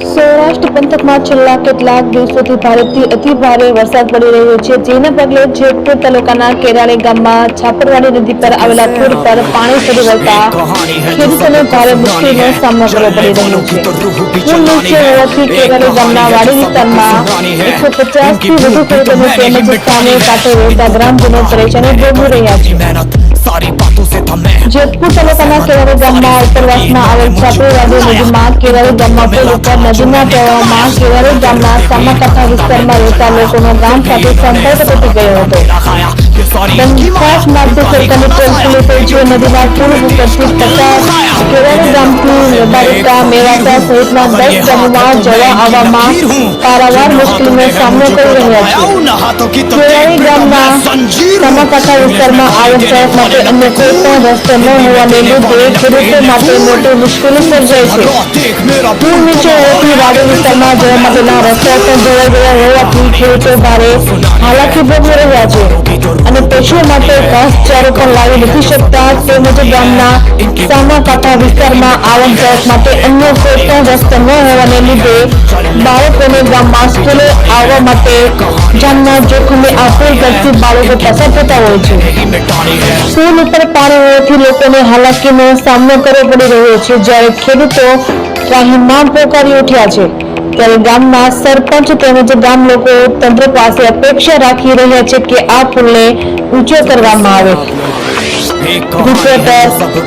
So Saurashtra પંથકમાં છેલ્લા કેટલાક દિવસોથી ભારેથી અતિ ભારે વરસાદ પડી રહ્યો છે. જેના પગલે જેતપુર તાલુકાના કેરાળે ગામમાં છાપરવાડી નદી પર આવેલા પુલ પર પાણી ફરી વળતા ખેડૂતોને ભારે મુશ્કેલીનો સામનો કરવો પડી રહ્યો છે. પુલ નીચે હોવાથી કેરાળે ગામના વાડી વિસ્તારમાં એકસો પચાસથી વધુ ખેડૂતોને તેમજ સ્થાને કાંઠે રહેતા ગ્રામજનો પરેશાની ભોગવી રહ્યા છે. જેતપુર તાલુકાના કેરાળે ગામમાં ઉપરવાસમાં આવેલ છાપરવાડી નદીમાં કેરાળે ગામમાં પુલ ઉપર નદીના પ્રવાહમાં કેરાળી ગામના સામાકાંઠા વિસ્તારમાં રહેતા લોકોનો ગામ સાથે સંપર્ક તૂટી ગયો હતો. પચાસ માર્ચે સરકારની ટ્રેન ખુલ્લી નદીના પુલ ઉપરથી પચાસ કેરળગામથી બારિકા મેવાતા સહિતના દસ ગામમાં જવા આવવામાં પારાવાર મુશ્કેલીનો સામનો કરી રહ્યા છે કેરાળી ગામના સમાકાંઠા વિસ્તારમાં આવક જાવક માટે અન્ય કોઈ પણ રસ્તો ન હોવાને લીધે ખેડૂતો માટે મોટી મુશ્કેલી સર્જાય છે પુલ નીચે હોવાથી વાડી વિસ્તારમાં જવા માટેના રસ્તા પણ જોડાઈ ગયા હોવાથી ખેડૂતો ભારે હાલાકી ભોગવી રહ્યા છે અને પશુઓ માટે ઘાસચારો પણ લાવી નથી શકતા. તે મુજબ ગામના સામા કાંઠા વિસ્તારમાં આવન જાવન માટે અન્ય કોઈ પણ રસ્તો ન હોવાને લીધે બાળકોને ગામમાં સ્કૂલે આવવા માટે જાનના જોખમે આપોલ કરતી બાળકો પસાર થતા હોય છે. સ્કૂલ ઉપર પાણી હોવાથી લોકોને હાલાકીનો સામનો કરવો પડી રહ્યો છે. જ્યારે ખેડૂતો ત્રાહીમામ પોકારી ઉઠ્યા છે. ત્યારે ગામના સરપંચ તેમજ ગામ લોકો તંત્ર પાસે અપેક્ષા રાખી રહ્યા છે કે આ પુલને ઊંચો કરવામાં આવે. રિપોર્ટર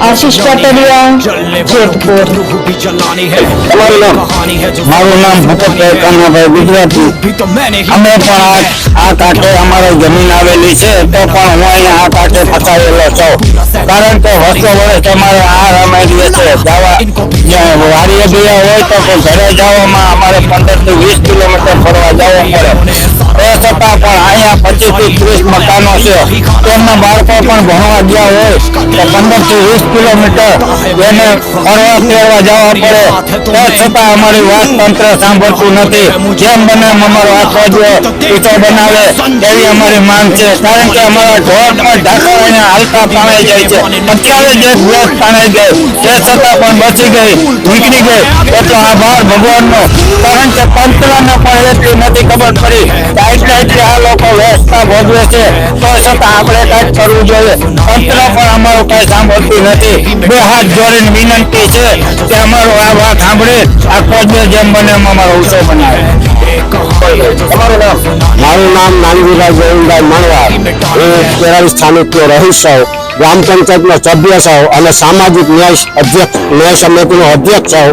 આશીષ પટડિયા જેતપુર भी जलानी है તમારું નામ कहानी है जो મારું નામ ભૂપતભાઈ કાનાભાઈ ગુજરાતી भी तो मैंने ही અમે પણ આ આ કાંઠે અમારી જમીન આવેલી છે તો પણ હું અહીંયા આ કાંઠે ફસાયેલો છું કારણ કે વર્ષો વર્ષ અમારે આ રમાયેલી છે જવા જ્યાં વાડીએ ગયા હોય તો કોઈ ઘરે જવામાં અમારે પંદર થી વીસ કિલોમીટર ફરવા જવું પડે એ છતાં પણ અહીંયા પચીસથી ત્રીસ મકાનો છે તેમના બાળકો પણ ભણવા ગયા હોય તો પંદરથી વીસ કિલોમીટર એને ફરવા ફેરવા જવા પડે તો છતાં અમારી વાત તંત્ર સાંભળતું નથી જેમ બને અમારો હાથ ફોજો ઊંચો બનાવે એવી અમારી માંગ છે કારણ કે અમારા ઢોર પણ ઢાંકવાને હાલતા પાણી જાય છે અત્યારે જે એક પાણી ગઈ તે છતાં પણ બચી ગઈ નીકળી ગઈ એટલો આભાર ભગવાનનો કારણ કે તંત્રને પણ એટલી નથી ખબર પડી એટલે એટલે આ લોકો વ્યવસ્થા ભોગવે છે. તો છતાં આપણે કાંઈક કરવું જોઈએ. તંત્ર પણ અમારું કાંઈ સાંભળતું નથી. બે હાથ જોડીને વિનંતી છે કે અમારો આ વાત સાંભળે. આ કોજને જેમ બને એમ અમારો ઉત્સવ બનાવે. મારું નામ નાનજીભાઈ ગોવિંદભાઈ માણવા. હું કેરળ સ્થાનિક રહીશ ગ્રામ પંચાયતનો સભ્ય છું અને સામાજિક ન્યાય અધ્યક્ષ, ન્યાય સમિતિનો અધ્યક્ષ છું.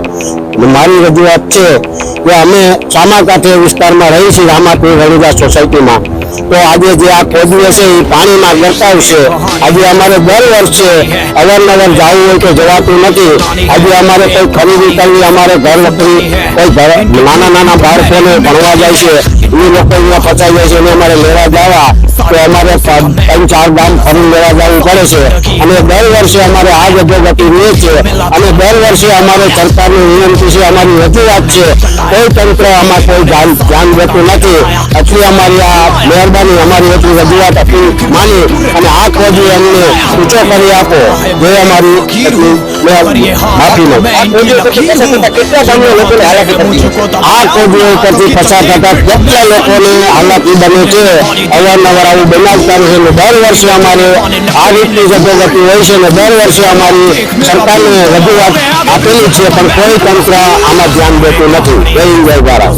મારી રજૂઆત છે કે અમે સામાકાંઠે વિસ્તારમાં રહી છીએ રામાપીર રણુજા સોસાયટીમાં તો આજે જે આ કોદીઓ છે એ પાણીમાં ગરકાવ આજે અમારે દર વર્ષે અવારનવાર જવું હોય તો જવાતું નથી. આજે અમારે કોઈ ખરીદી કરવી, અમારે ઘર વખરી કોઈ નાના નાના બાળકોને ભણવા જાય છે, એ લોકો અહીંયા ફસાઈ જાય છે અને અમારે લેવા જવા. તો અમારે ત્રણ, ચાર ગામ ફરી લેવા જવું પડે છે. અને દર વર્ષે અમારે આ અધોગતિ રહે છે. અને દર વર્ષે અમારે સરકારની વિનંતી છે, અમારી રજૂઆત છે. કોઈ તંત્ર આમાં કોઈ ધ્યાન દેતું નથી. એટલે અમારી આ મહેરબાની અમારી એટલી રજૂઆત હતી માની અને આ ખોજી એમને ઊંચો કરી આપો. જે અમારી આ કોજીઓ ઉપરથી પસાર થતા કેટલા લોકોને હાલાકી બને છે. અવારનવાર આવું બનાવતા રહે ને દર વર્ષે અમારે આ રીતની જગોગતિ હોય છે અને દર વર્ષે અમારી સરકારને રજૂઆત આપેલી છે, પણ કોઈ તંત્ર આમાં ધ્યાન દેતું નથી. જય ઇન્ડિયા દ્વારા